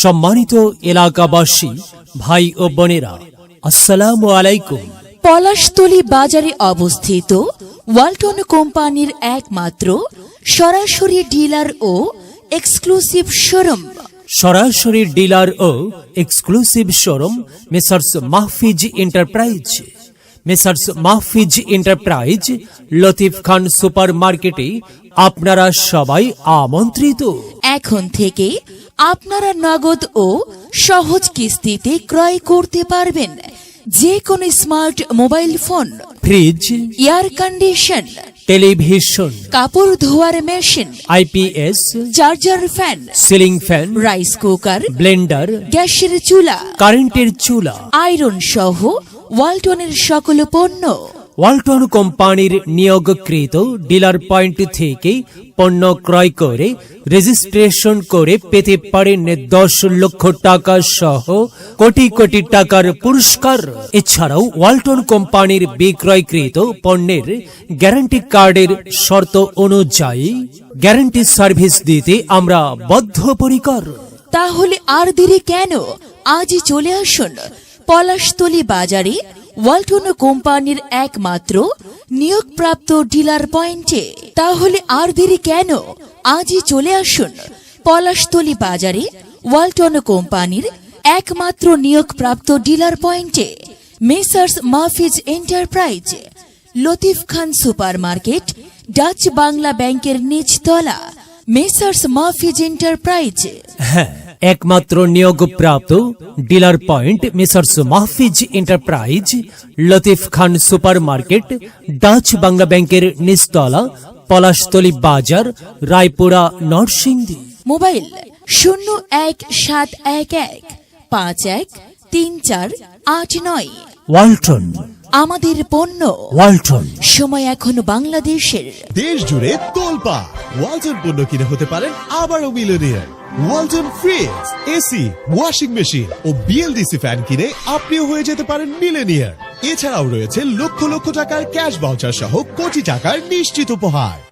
সম্মানিত এলাকাবাসী ভাই ও বোনেরা আসসালামু আলাইকুম। পলাশতলী বাজারে অবস্থিত ওয়ালটন কোম্পানির একমাত্র সরাসরি ডিলার ও এক্সক্লুসিভ শোরুম। সরাসরি ডিলার ও exclusive showroom messrs Mahfiz enterprise. Messrs Mahfiz enterprise Latif Khan super মার্কেটে আপনারা সবাই আমন্ত্রিত। এখন থেকে আপনারা নগদ ও সহজ কিস্তিতে ক্রয় করতে পারবেন। যে কোনো smart mobile phone fridge air condition television কাপড় ধোয়ার machine IPS charger fan ceiling fan rice cooker blender গ্যাসের চুলা কারেন্টের চুলা আয়রন সহ ওয়ালটনের সকল পণ্য। ওয়ালটন কোম্পানির নিয়োগকৃত ডিলার পয়েন্ট থেকে পণ্য ক্রয় করে, রেজিস্ট্রেশন করে পেতে পারেন দশ লক্ষ টাকা সহ কোটি কোটি টাকার পুরস্কার। এছাড়াও ওয়ালটন কোম্পানির বিক্রয়কৃত পণ্যের গ্যারান্টি কার্ডের শর্ত অনুযায়ী গ্যারান্টি সার্ভিস দিতে আমরা বদ্ধপরিকর। তাহলে আর দেরি কেন? আজই চলে আসুন পলাশতলী বাজারে ওয়ালটন কোম্পানির একমাত্র নিয়োগপ্রাপ্ত ডিলার পয়েন্টে। তাহলে আর দেরি কেন? আজই চলে আসুন। পলাশতলী বাজারে ওয়ালটন কোম্পানির একমাত্র নিয়োগপ্রাপ্ত ডিলার পয়েন্টে messrs Mahfiz enterprise, Latif Khan super market Dutch Bangla ব্যাংকের নিচতলা, মেসার্স মাহফিজ এন্টারপ্রাইজ। হ্যাঁ একমাত্র নিয়োগপ্রাপ্ত dealer point messrs Mahfiz enterprise Latif Khan super market Dutch Bangla ব্যাংকের নিচতলা পলাশতলী বাজার রায়পুরা নরসিংদী। মোবাইল শূন্য এক সাত এক এক পাঁচ এক তিন চার আট নয়। ওয়ালটন। আমাদের পণ্য। ওয়ালটন। সময় এখন বাংলাদেশের। দেশ জুড়ে তোলপা। ওয়ালটন পণ্য কিনে হতে পারেন আবারও millionaire Walton fridge AC washing machine ও বিএলডিসি ফ্যান কিনে আপনিও হয়ে যেতে পারেন মিলেনিয়ার এছাড়াও রয়েছে লক্ষ লক্ষ টাকার ক্যাশ বাউচার সহ কোটি টাকার নিশ্চিত উপহার।